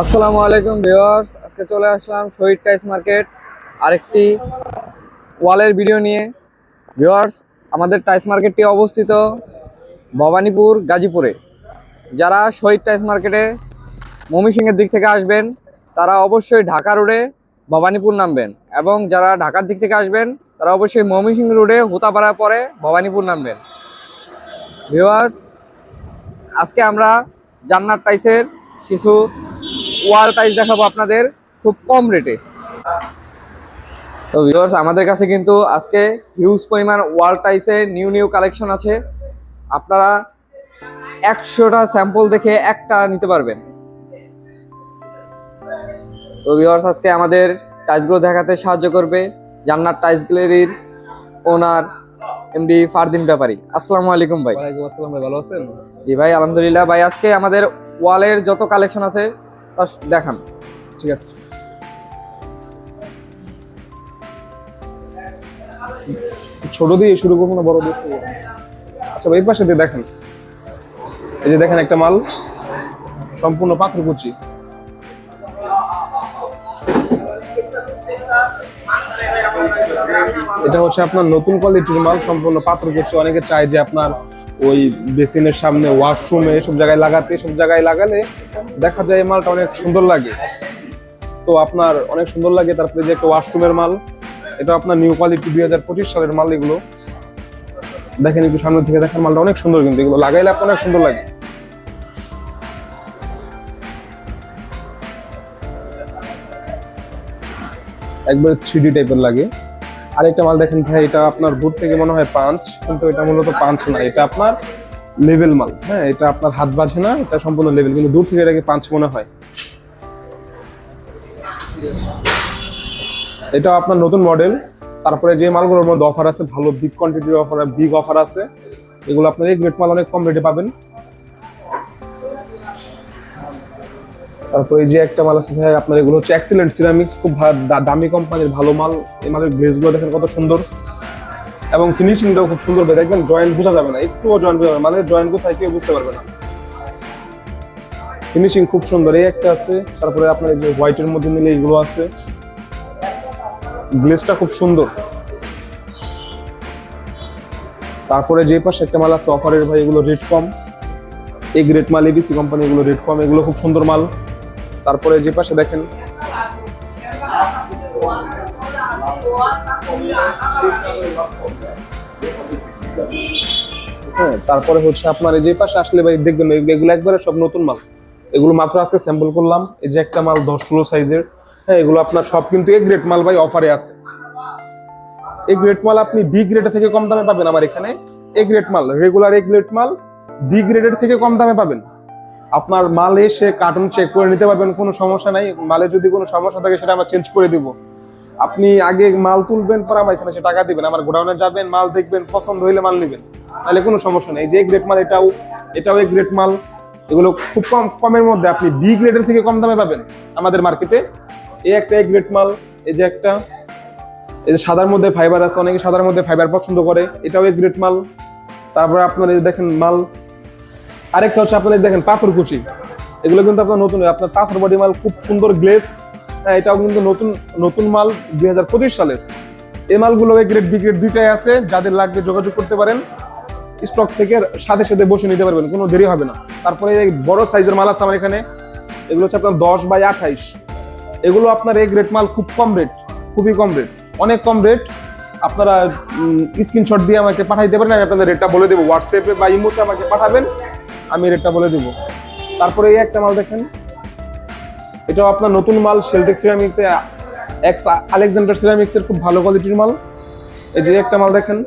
আসসালামু আলাইকুম ভিওয়ার্স আজকে চলে আসলাম শহীদ টাইস মার্কেট, আরেকটি ওয়ালের ভিডিও নিয়ে। ভিওয়ার্স আমাদের টাইস মার্কেটটি অবস্থিত ভবানীপুর, গাজীপুরে। যারা শহীদ টাইস মার্কেটে ময়মনসিংহের দিক থেকে আসবেন, তারা অবশ্যই ঢাকা রোডে ভবানীপুর নামবেন এবং যারা ঢাকার দিক থেকে আসবেন, তারা অবশ্যই ময়মনসিংহ রোডে হুতাপাড়ার পরে ভবানীপুর নামবেন। ভিওয়ার্স আজকে আমরা জান্নাত টাইসের কিছু ওয়াল টাইস দেখাবো আপনাদের খুব কম রেটে তো ভিউয়ার্স আমাদের কাছে কিন্তু আজকে হিউজ পরিমাণ ওয়াল টাইসের নিউ নিউ কালেকশন আছে। আপনারা একশোটা স্যাম্পল দেখে একটা নিতে পারবেন। তো ভিউয়ার্স আজকে আমাদের টাইসগুলো দেখাতে সাহায্য করবে জান্নাত টাইস গ্যালারির ওনার এমডি ফারদিন ব্যাপারী। আসসালামু আলাইকুম ভাই। ওয়ালাইকুম আসসালাম ভাই ভালো আছেন? জি ভাই আলহামদুলিল্লাহ ভাই আজকে আমাদের ওয়ালের যত কালেকশন আছে দেখান। ঠিক আছে। ছোট দিয়ে শুরু করব না, বড় দিয়ে আচ্ছা এই পাশে দিয়ে দেখেন। এই যে দেখেন একটা মাল, সম্পূর্ণ পাথর কুচি। এটা হচ্ছে আপনার নতুন কোয়ালিটির মাল, সম্পূর্ণ পাত্র কুচি। অনেকে চায় যে আপনার ওই বেসিনের সামনে ওয়াশরুমে এসব জায়গায় লাগাতে, এসব জায়গায় লাগালে দেখা যায় মালটা অনেক সুন্দর লাগে। তো আপনার অনেক সুন্দর লাগে তারপরে যে একটা ওয়াশরুমের মাল, এটা আপনার নিউ কোয়ালিটি দুই হাজার পঁচিশ সালের মাল এগুলো। দেখেন একটু সামনে থেকে দেখেন, মালটা অনেক সুন্দর কিন্তু এগুলো লাগাইলে আপনার অনেক সুন্দর লাগে। একবার থ্রি টাইপের লাগে। আরেকটা মাল দেখেন ভাই, এটা আপনার দূর থেকে মনে হয় পাঁচ, কিন্তু এটা মূলত পাঁচ না, এটা আপনার লেভেল মাল। হ্যাঁ এটা আপনার হাত বাজে না, এটা সম্পূর্ণ লেভেল, কিন্তু দূর থেকে এটাকে পাঁচ মনে হয়। এটা আপনার নতুন মডেল, তারপরে যে মালগুলোর মধ্যে অফার আছে, ভালো বিগ কোয়ান্টিটির অফার বিগ অফার আছে, এগুলো আপনার এই গ্রেট মাল অনেক কম রেটে পাবেন। তারপরে এই যে একটা মাল আছে ভাই, আপনার এগুলো হচ্ছে এক্সিলেন্ট সিরামিক্স খুব দামি কোম্পানির ভালো মাল। এই মালের গ্লেজগুলো দেখেন কত সুন্দর। এবং ফিনিশিংটাও খুব সুন্দর ভাই, দেখবেন জয়েন্ট বোঝা যাবে না, একটুও জয়েন্ট বোঝা যাবে না, মালের জয়েন্ট কোথায় কেউ বুঝতে পারবে না। ফিনিশিং খুব সুন্দর, এই একটা আছে, তারপরে আপনার এই যে হোয়াইটের মধ্যে নিলে এইগুলো আছে। গ্লেজটা খুব সুন্দর। তারপরে যে পাশে একটা মাল আছে অফারের ভাই, এগুলো রেট কম। এই গ্রেট মাল এবিসি কোম্পানি এগুলো রেট কম, এগুলো খুব সুন্দর মাল। তারপরে যে পাশে দেখেন। হ্যাঁ তারপরে হচ্ছে আপনার যে পাশে আসলে ভাই দেখবেন এগুলো- এগুলো একবারে সব নতুন মাল। এগুলো মাত্র আজকে স্যাম্পল করলাম। এই যে একটা মাল দশ ষোলো সাইজের হ্যাঁ এগুলো আপনার সব কিন্তু এ গ্রেড মাল ভাই অফারে আছে। এ গ্রেড মাল আপনি বি গ্রেডের থেকে কম দামে পাবেন আমার এখানে। এ গ্রেড মাল রেগুলার এ গ্রেড মাল বি গ্রেডের থেকে কম দামে পাবেন। আপনার মাল এসে কার্টুন চেক করে নিতে পারবেন, কোনো সমস্যা নাই। মালে যদি কোনো সমস্যা থাকে, সেটা আমরা চেঞ্জ করে দিব। আপনি আগে মাল তুলবেন, পরে আমার এখানে সে টাকা দিবেন। আমার গোডাউনে যাবেন, মাল দেখবেন, পছন্দ হইলে মাল নেবেন। তাহলে কোনো সমস্যা নেই। যে গ্রেড মাল, এটাও এটাও এই গ্রেড মাল। এগুলো খুব কম, কমের মধ্যে আপনি বি গ্রেডের থেকে কম দামে পাবেন। আমাদের মার্কেটে এই একটা এই গ্রেড মাল, এই যে একটা। এই যে সাদার মধ্যে ফাইবার আছে, অনেকে সাদার মধ্যে ফাইবার পছন্দ করে। এটাও এই গ্রেড মাল। তারপরে আপনার এই দেখেন মাল আরেকটা হচ্ছে আপনার দেখেন পাথর কুচি। এগুলো কিন্তু আপনার নতুন, আপনার পাথর বডি মাল খুব সুন্দর গ্লেস হ্যাঁ এটাও কিন্তু নতুন নতুন মাল দুই হাজার পঁচিশ সালের। এই মালগুলো গ্রেড বি দুইটাই আছে, যাদের লাগবে যোগাযোগ করতে পারেন। স্টক থেকে সাথে সাথে বসে নিতে পারবেন, কোনো দেরি হবে না। তারপরে বড় সাইজের মাল আছে আমার এখানে। এগুলো হচ্ছে আপনার দশ বাই আঠাইশ। এগুলো আপনার এই গ্রেড মাল খুব কম রেট খুবই কম রেট অনেক কম রেট আপনারা স্ক্রিনশট দিয়ে আমাকে পাঠাইতে পারেন, আমি আপনাদের রেটটা বলে দেবো। হোয়াটসঅ্যাপে বা ইমোতে আমাকে পাঠাবেন। আমি রেটটা বলে দেবো। তারপরে এই একটা মাল দেখেন। এটাও আপনার নতুন মাল শেলটেক সিরামিক্স এক্স আলেকজান্ডার সিরামিক্সের খুব ভালো কোয়ালিটির মাল। এই যে একটা মাল দেখেন।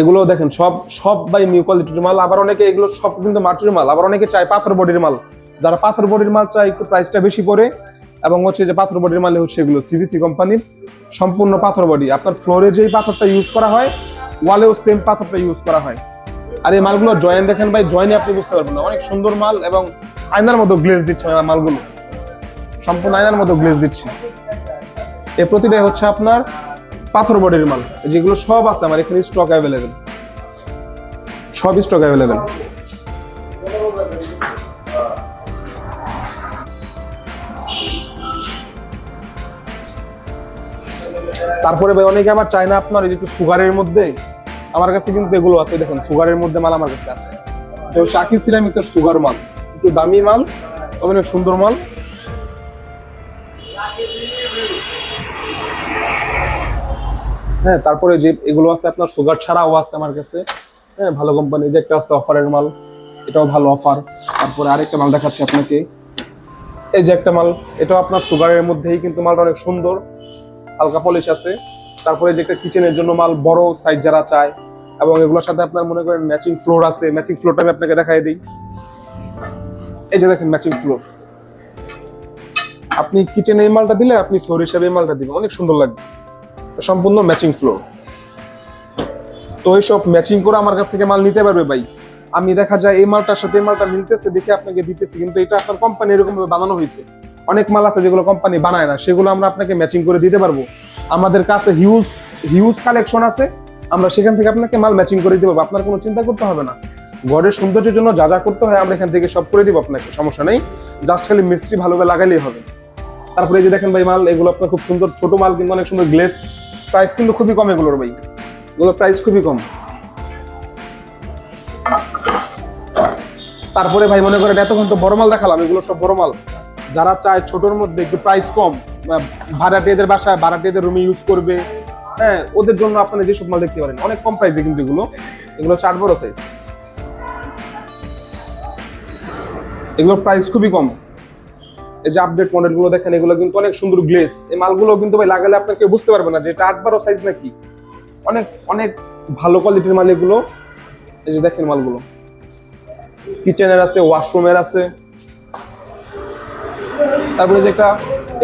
এগুলো দেখেন, সব সব বাই নিউ কোয়ালিটির মাল। আবার অনেকে এগুলো সব কিন্তু মাটির মাল, আবার অনেকে চায় পাথর বডির মাল। যারা পাথর বডির মাল চায়, একটু প্রাইসটা বেশি পড়ে। এবং হচ্ছে যে পাথর বডির মালে হচ্ছে এগুলো সিবিসি কোম্পানির সম্পূর্ণ পাথর বডি আপনার ফ্লোরে যেই পাথরটা ইউজ করা হয় ওয়ালেও সেম পাথরটা ইউজ করা হয়। আর এই মালগুলো জয়েন দেখেন ভাই জয়েনে আপনি বুঝতে পারবেন না। অনেক সুন্দর মাল এবং আয়নার মতো গ্লেজ দিচ্ছে মালগুলো। সম্পূর্ণ আয়নার মতো গ্লেজ দিচ্ছে। এ প্রতিটাই হচ্ছে আপনার পাথর বডির মাল। যেগুলো সব আছে আমার এখানে স্টক অ্যাভেলেবেল সব স্টক অ্যাভেলেবেল তারপরে ভাই, অনেকে আবার চায় না আপনার এই যে একটু সুগারের মধ্যে। আমার কাছে কিন্তু এগুলো আছে, দেখুন, সুগারের মধ্যে মাল আমার কাছে আছে। তো শাকির সিরামিক্সের সুগার মাল, একটু দামি মাল তবে অনেক সুন্দর মাল। হ্যাঁ তারপরে যে এগুলো আছে আপনার সুগার ছাড়াও আছে আমার কাছে। হ্যাঁ ভালো কোম্পানি যে একটা আছে অফারের মাল, এটাও ভালো অফার তারপরে আরেকটা মাল দেখাচ্ছি আপনাকে। এই যে একটা মাল, এটাও আপনার সুগারের মধ্যেই কিন্তু মালটা অনেক সুন্দর। হালকা পলিশ আছে। তারপরে যে একটা কিচেনের জন্য মাল বড় সাইজ যারা চায়, এবং এগুলোর সাথে আপনার মনে করেন ম্যাচিং ফ্লোর আছে। ম্যাচিং ফ্লোরটা আমি আপনাকে দেখাই দিই। এই যে দেখেন ম্যাচিং ফ্লোর আপনি কিচেনে এই মালটা দিলে আপনি ফ্লোর হিসাবে এই মালটা দিবেন। অনেক সুন্দর লাগবে। সম্পূর্ণ ম্যাচিং ফ্লোর তো এইসব ম্যাচিং করে আমার কাছ থেকে মাল নিতে পারবে ভাই। আমি দেখা যায় এই মালটার সাথে এই মালটা মিলতেছে, দেখে আপনাকে দিতেছি। কিন্তু এটা আপনার কোম্পানি এরকম ভাবে বানানো হয়েছে। অনেক মাল আছে যেগুলো কোম্পানি বানায় না, সেগুলো আমরা আপনাকে ম্যাচিং করে দিতে পারব। আমাদের কাছে হিউজ হিউজ কালেকশন আছে। আমরা সেখান থেকে আপনাকে মাল ম্যাচিং করে দিতে পারব। আপনার কোনো চিন্তা করতে হবে না। ঘরের সৌন্দর্যের জন্য যা যা করতে হয় আমরা এখান থেকে সব করে দিব আপনাকে, সমস্যা নেই। জাস্ট খালি মিস্ত্রি ভালোভাবে লাগাইলেই হবে। তারপরে যে দেখেন ভাই মাল, এগুলো আপনার খুব সুন্দর ছোট মাল কিন্তু অনেক সুন্দর গ্লেস প্রাইস কিন্তু খুবই কম এগুলোর ভাই। এগুলোর প্রাইস খুবই কম। তারপরে ভাই মনে করেন এতক্ষণ তো বড় মাল দেখালাম, এগুলো সব বড় মাল। যারা চায় ছোটর মধ্যে একটু প্রাইস কম ভাড়াটিয়াদের বাসায় ভাড়াটিয়াদের রুমে ইউজ করবে হ্যাঁ ওদের জন্য আপনারা যেসব মাল দেখতে পারেন, অনেক কম প্রাইসে কিন্তু এগুলো এগুলো চার বড় সাইজ এগুলোর প্রাইস খুবই কম। এই যে আপডেট মডেলগুলো দেখেন, এগুলো কিন্তু অনেক সুন্দর গ্লেস এই মালগুলো কিন্তু ভাই লাগালে আপনার কেউ বুঝতে পারবে না যে এটা আট বারো সাইজ নাকি। অনেক অনেক ভালো কোয়ালিটির মাল এগুলো। এই যে দেখেন মালগুলো। কিচেনের আছে ওয়াশরুমের আছে। তারপরে যে একটা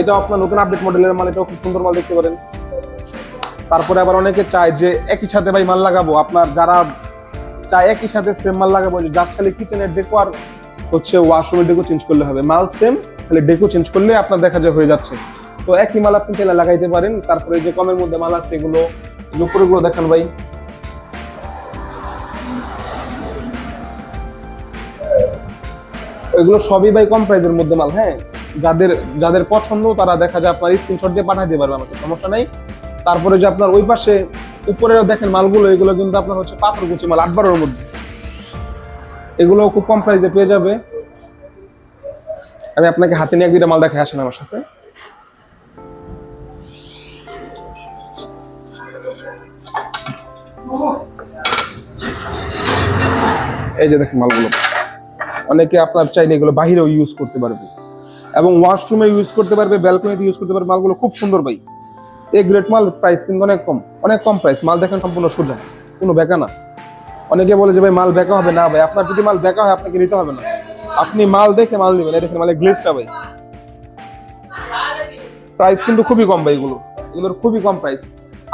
এটা আপনার নতুন আপডেট মডেলের মাল এটাও খুব সুন্দর মাল দেখতে পারেন। তারপরে আবার অনেকে চায় যে একই সাথে ভাই মাল লাগাবো। আপনার যারা চায় একই সাথে সেম মাল লাগাবো যার খালি কিচেনের ডেকো আর হচ্ছে ওয়াশরুমের ডেকো চেঞ্জ করলে হবে। মাল সেম খালি ডেকো চেঞ্জ করলে আপনার দেখা যায় হয়ে যাচ্ছে। তো একই মাল আপনি চাইলে লাগাইতে পারেন। তারপরে যে কমের মধ্যে মাল আছে এগুলো উপরেগুলো দেখান ভাই। এগুলো সবই ভাই কম প্রাইসের মধ্যে মাল হ্যাঁ? যাদের যাদের পছন্দ, তারা দেখা যায় আপনার স্ক্রিনশট দিয়ে পাঠিয়ে দিতে পারবে আমাকে, সমস্যা নাই। তারপরে যে আপনার ওই পাশে উপরে দেখেন মালগুলো, এগুলো কিন্তু আপনার হচ্ছে পাথর কুচি মাল, আট বারোর মধ্যে। এগুলো খুব কম প্রাইসে পেয়ে যাবে। আমি আপনাকে হাতে নিয়ে এক মাল দেখে আসেন আমার সাথে। এই যে দেখেন মালগুলো। অনেকে আপনার চাইলে এগুলো বাহিরেও ইউজ করতে পারবে। এবং ওয়াশরুমে ইউজ করতে পারবে ব্যালকনিতে ইউজ করতে পারবে, মালগুলো খুব সুন্দর ভাই। এই গ্রেট মাল প্রাইস কিন্তু অনেক কম অনেক কম প্রাইস মাল দেখেন সম্পূর্ণ সোজা, কোনো বেকা না। অনেকে বলে যে ভাই মাল বেকা হবে না ভাই, আপনার যদি মাল বেকা হয় আপনাকে নিতে হবে না। আপনি মাল দেখে মাল নেবেন দেখেন মালের গ্লেজটা ভাই। প্রাইস কিন্তু খুবই কম ভাই এগুলো, এগুলোর খুবই কম প্রাইস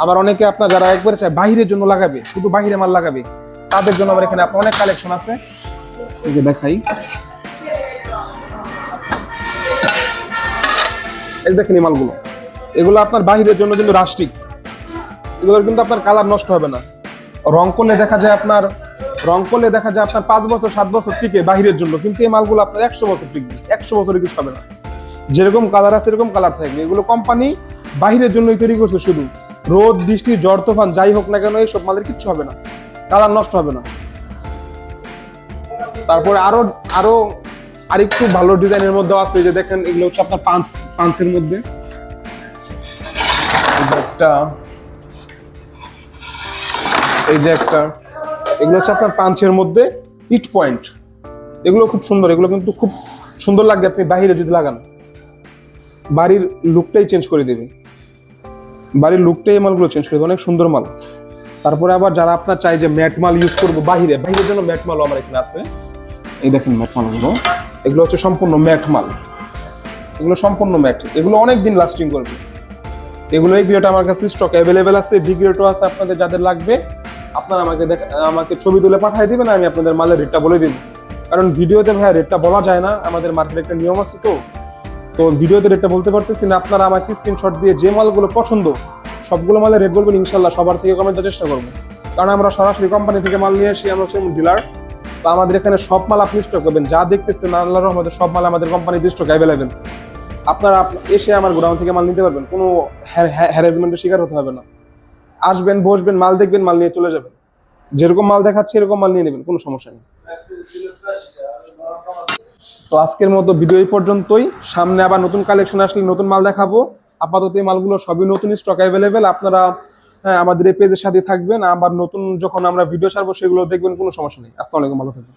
আবার অনেকে আপনার যারা একবারে চায় বাহিরের জন্য লাগাবে, শুধু বাহিরে মাল লাগাবে, তাদের জন্য আবার এখানে আপনার অনেক কালেকশন আছে। দেখাই। এই মালগুলো এগুলো আপনার বাহিরের জন্য কিন্তু রাষ্ট্রিক। এগুলোর কিন্তু আপনার কালার নষ্ট হবে না। রং করলে দেখা যায় আপনার, রং করলে দেখা যায় আপনার পাঁচ বছর, সাত বছর টিকে বাহিরের জন্য। কিন্তু এই মালগুলো আপনার একশো বছর টিকবে, একশো বছরে কিছু হবে না। যেরকম কালার আছে, এরকম কালার থাকবে। এগুলো কোম্পানি বাহিরের জন্যই তৈরি করছে শুধু। রোদ, বৃষ্টি ঝড় তুফান, যাই হোক না কেন, এইসব মালের কিচ্ছু হবে না। কালার নষ্ট হবে না। তারপরে আরও আরও আরেকটু ভালো ডিজাইনের মধ্যে আছে যে দেখেন, এগুলো হচ্ছে আপনার পাঁচ পাঁচের মধ্যে। একটা, এই যে একটা, এগুলো হচ্ছে আপনার পাঁচের মধ্যে ইট পয়েন্ট। এগুলো খুব সুন্দর, এগুলো কিন্তু খুব সুন্দর লাগবে আপনি বাহিরে যদি লাগান। বাড়ির লুকটাই চেঞ্জ করে দেবে। বাড়ির লুকটাই এই মালগুলো চেঞ্জ করে দেবে, অনেক সুন্দর মাল। তারপরে আবার যারা আপনার চাই যে ম্যাট মাল ইউজ করব বাহিরে, বাহিরের জন্য ম্যাট মালও আমার এখানে আছে। এই দেখেন ম্যাট মালগুলো। এগুলো হচ্ছে সম্পূর্ণ ম্যাট মাল। এগুলো সম্পূর্ণ ম্যাট। এগুলো অনেক দিন লাস্টিং করবে। এগুলো এই গ্রেড আমার কাছে স্টক অ্যাভেলেবেল আছে বি গ্রেডও আছে, আপনাদের যাদের লাগবে, আপনারা আমাকে আমাকে ছবি তুলে পাঠিয়ে দিবেন, আমি আপনাদের মালের রেটটা বলে দিব। কারণ ভিডিওতে ভাই রেটটা বলা যায় না, আমাদের মার্কেটে একটা নিয়ম আছে তো। তো ভিডিওতে রেটটা বলতে পারতেছি না, আপনারা আমাকে স্ক্রিনশট দিয়ে যে মালগুলো পছন্দ, সবগুলো মালের রেট বলবেন ইনশাল্লাহ সবার থেকে কমে দেওয়ার চেষ্টা করব। কারণ আমরা সরাসরি কোম্পানি থেকে মাল নিয়ে আসি, আমরা হচ্ছে ডিলার তো আমাদের এখানে সব মাল আপনি স্টক করবেন। যা দেখতেছেন আল্লাহ রহমতে সব মাল আমাদের কোম্পানির স্টক অ্যাভেলেবেল আপনারা আপ- এসে আমার গোডাউন থেকে মাল নিতে পারবেন। কোনো হ্যারাসমেন্টের শিকার হতে হবে না। আসবেন, বসবেন, মাল দেখবেন, মাল নিয়ে চলে যাবেন। যেরকম মাল দেখাচ্ছে, এরকম মাল নিয়ে নেবেন। কোনো সমস্যা নেই। তো আজকের মতো ভিডিও এই পর্যন্তই। সামনে আবার নতুন কালেকশন আসলে নতুন মাল দেখাবো। আপাতত এই মালগুলো সবই নতুন স্টক অ্যাভেলেবেল আপনারা হ্যাঁ, আমাদের এই পেজের সাথে থাকবেন। আবার নতুন যখন আমরা ভিডিও ছাড়বো সেগুলো দেখবেন কোনো সমস্যা নেই। আসসালামু আলাইকুম ভালো থাকবেন।